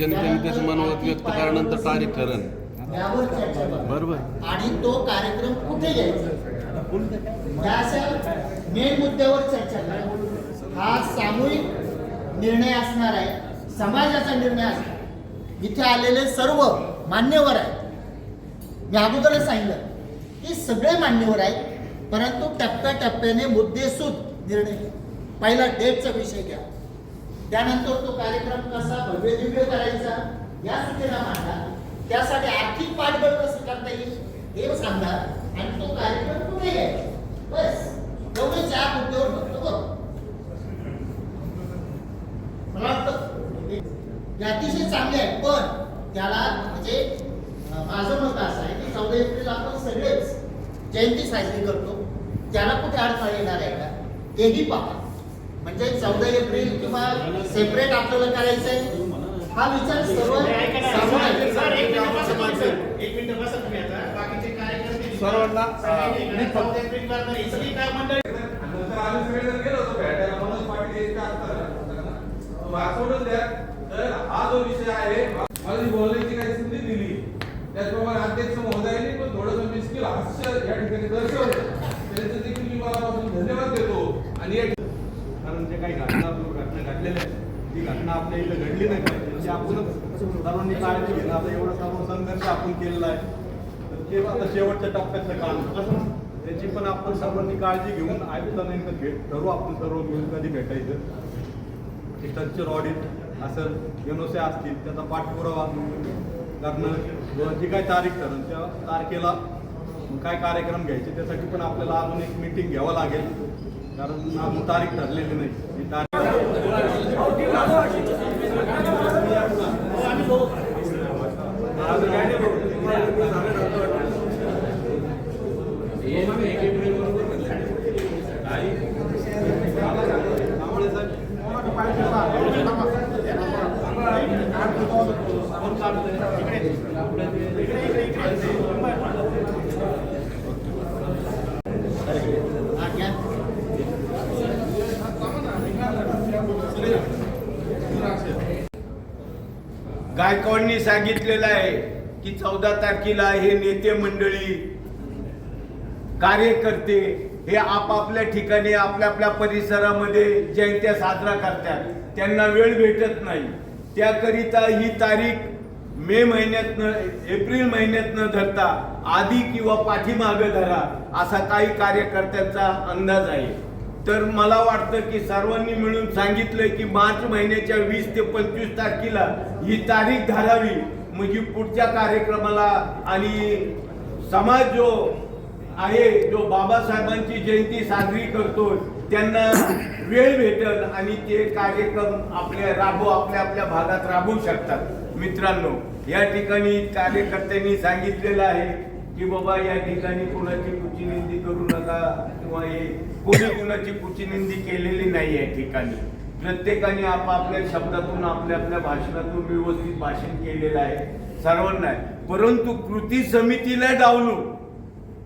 जनतेचं मनोगत व्यक्त करानंतर तारीख ठरण यावर चर्चा करू. बरोबर. आणि तो कार्यक्रम कुठे घ्यायचा? या अशा मेन मुद्द्यावर चर्चा करा. हा सामूहिक निर्णय असणार आहे. समाजाचा निर्णय असणार इथे आलेले सर्व मान्यवर आहेत. मी अगोदरच सांगितलं की सगळे मान्यवर आहेत परंतु टप्प्याटप्प्याने मुद्देसूद निर्णय घ्या. पहिला डेटचा विषय घ्या. त्यानंतर तो कार्यक्रम कसा भव्य दिव्य करायचा या सूचना मांडा. त्यासाठी आर्थिक पाठबळ कसं करता येईल हे सांगा आणि तो कार्यक्रम कुठे यायचा बस एवढे चार मुद्द्यावर फक्त बघ. मला वाटतं अतिशय चांगले आहे पण त्याला म्हणजे माझं मत असं आहे की चौदा एप्रिल आपण सगळेच जयंती साजरी करतो. त्याला कुठे अडथळा येणार आहे का? तेही पाहा. म्हणजे चौदा एप्रिल किंवा सेपरेट आपल्याला करायचं आहे हा विचार सर्व एक मिनिट बसा तुम्ही, आता. बाकीचे कार्यकर्ते सर्वांना, चौदा एप्रिल करणार. सगळी काय मंडळी? हे द्या तर हा जो विषय आहे मला जी बोलण्याची काही संधी दिली त्याचप्रमाणे अध्यक्ष महोदयांनी पण थोडंसं मिस्किल हास्य या ठिकाणी दर्शवलं त्यांचं देखील मी मनापासून धन्यवाद देतो आणि या कारण जे काही घटना दुर्घटना घडलेल्या आहेत ती घटना आपल्या इथं घडली नाही पाहिजे म्हणजे आपण सर्वांनी काळजी घेणं आता एवढा सर्व संघर्ष आपण केलेला आहे. तर ते आता शेवटच्या टप्प्यातलं काम त्याची पण आपण सर्वांनी काळजी घेऊन आयुक्तांना एकदा भेट ठरवू आपण सर्व मिळून कधी भेटायचं? स्ट्रक्चर ऑडिट असं एनओसे असतील त्याचा पाठपुरावा करणं जी काय तारीख ठरण त्या तारखेला काय कार्यक्रम घ्यायचे त्यासाठी पण आपल्याला अजून एक मीटिंग घ्यावं लागेल. कारण अजून तारीख ठरलेली नाही. ही तारीख गायकवाडनी सांगितलेलं आहे की चौदा तारखेला हे नेते मंडळी कार्यकर्ते हे आपापल्या ठिकाणी आपल्या आपल्या परिसरामध्ये जयंत्या साजरा करतात. त्यांना वेळ भेटत नाही. त्याकरिता ही तारीख मे महिन्यात न एप्रिल महिन्यात न धरता. आधी किंवा पाठीमागे धरा असा काही कार्यकर्त्यांचा अंदाज आहे. तर मला वाटतं की सर्वांनी मिळून सांगितलं की मार्च महिन्याच्या वीस ते पंचवीस तारखेला ही तारीख धरावी. म्हणजे पुढच्या कार्यक्रमाला आणि समाज जो आहे जो बाबासाहेबांची जयंती साजरी करतो त्यांना वेळ भेटल आणि ते कार्यक्रम आपल्या राबू आपल्या आपल्या भागात राबवू शकतात. मित्रांनो या ठिकाणी कार्यकर्त्यांनी सांगितलेलं आहे की बाबा या ठिकाणी कुणाची कुचीनिंदी करू नका किंवा हे कोणी कुणाची कुचीनिंदी केलेली नाही या ठिकाणी. प्रत्येकाने आपापल्या शब्दातून आपल्या आपल्या भाषणातून व्यवस्थित भाषण केलेलं आहे सर्वांना. परंतु कृती समितीला डावलू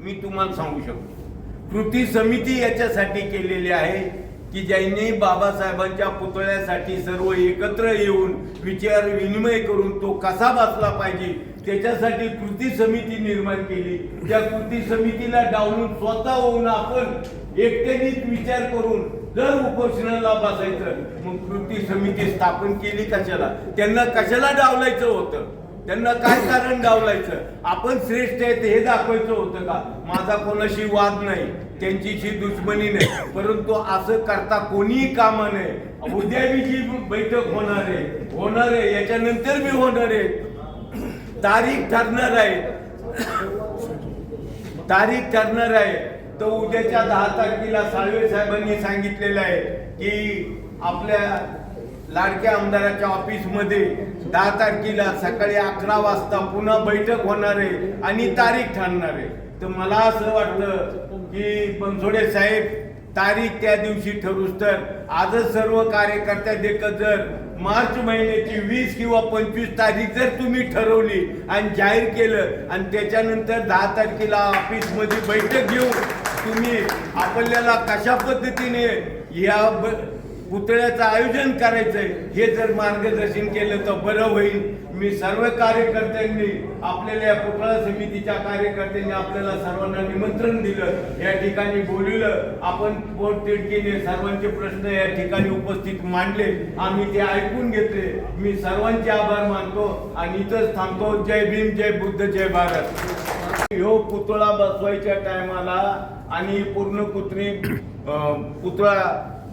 मी तुम्हाला सांगू शकतो. कृती समिती याच्यासाठी केलेली आहे की ज्यांनी बाबासाहेबांच्या पुतळ्यासाठी सर्व एकत्र येऊन विचार विनिमय करून तो कसा बसला पाहिजे त्याच्यासाठी कृती समिती निर्माण केली. त्या कृती समितीला डावलून स्वतः होऊन आपण एकट्यानेच विचार करून जर उपोषणाला बसायचं. मग कृती समिती स्थापन केली कशाला? त्यांना कशाला डावलायचं होतं? त्यांना काय कारण डावलायचं? आपण श्रेष्ठ आहेत हे दाखवायचं होतं का? माझा कोणाशी वाद नाही त्यांच्याशी दुश्मनी नाही. परंतु असं करता कोणीही कामा नये. उद्या मी जी बैठक होणार आहे. होणार आहे. याच्यानंतर मी होणार आहे. तारीख ठरणार आहे. तारीख ठरणार आहे. तर उद्याच्या दहा तारखेला साळवे साहेबांनी सांगितलेलं आहे की आपल्या लाडक्या आमदाराच्या ऑफिसमध्ये दहा तारखेला सकाळी अकरा वाजता पुन्हा बैठक होणार आहे आणि तारीख ठरणार आहे. तर मला असं वाटतं की बनसोडे साहेब तारीख त्या दिवशी ठरूस तर. आजच सर्व कार्यकर्त्या देखत जर मार्च महिन्याची वीस किंवा पंचवीस तारीख जर तुम्ही ठरवली आणि जाहीर केलं आणि त्याच्यानंतर दहा तारखेला ऑफिसमध्ये बैठक घेऊन तुम्ही आपल्याला कशा पद्धतीने या ब- पुतळ्याचं आयोजन करायचंय. हे जर मार्गदर्शन केलं तर बरं होईल. मी सर्व कार्यकर्त्यांनी आपल्याला या पुतळा समितीच्या कार्यकर्त्यांनी आपल्याला सर्वांना निमंत्रण दिलं. या ठिकाणी बोलवलं. आपण पोटतिडकीने सर्वांचे प्रश्न या ठिकाणी उपस्थित मांडले. आम्ही ते ऐकून घेतले. मी सर्वांचे आभार मानतो आणि इथंच थांबतो. जय भीम जय बुद्ध जय भारत. ह्यो पुतळा बसवायच्या टायमाला आणि पूर्ण पुतळी पुतळा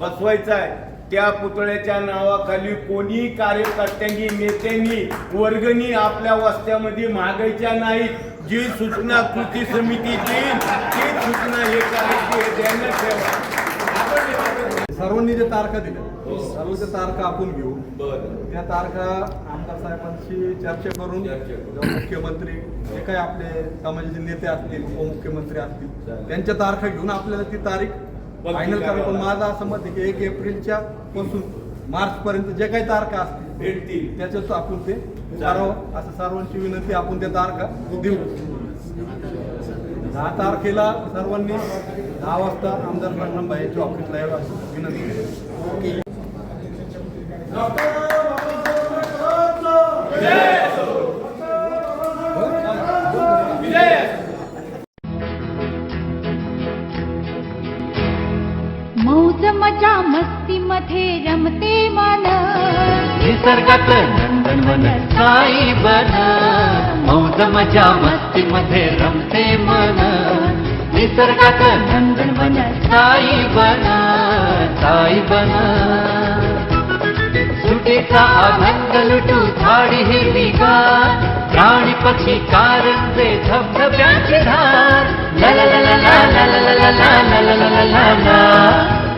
बसवायचा आहे त्या पुतळ्याच्या नावाखाली कोणी कार्यकर्त्यांनी नेत्यांनी वर्गणी आपल्या वस्त्यामध्ये मागायच्या नाहीत. जी सूचना कृती समिती देईल ती सूचना हे करायची हे सर्वांनी जे तारखा दिल्या सर्व त्या तारखा आपण घेऊ. त्या तारखा आमदार साहेबांशी चर्चा करून मुख्यमंत्री जे काही आपले समाजाचे नेते असतील उपमुख्यमंत्री असतील त्यांच्या तारखा घेऊन आपल्याला ती तारीख फायनल करावी पण माझं असं मत आहे की एक एप्रिलच्या पासून मार्च पर्यंत जे काही तारखा असतील भेटतील त्याच्यात आपण ते करावं असं सर्वांची विनंती आपण त्या तारखा देऊ. दहा तारखेला सर्वांनी दहा वाजता आमदार रंगमबाईच्या ऑफिसला यावं अशी विनंती आहे. मध्ये रमते मन निसर्गात नंदनवन साई बन मौज मजा मस्ती मध्ये रमते मन निसर्गात नंदनवन साई बन साई बन सुटेचा आनंद लुटू झाडी हिरवी गार प्राणी पक्षी कारण ते धबधब्याची धार ला ला ला ला ला ला ला ला ला ला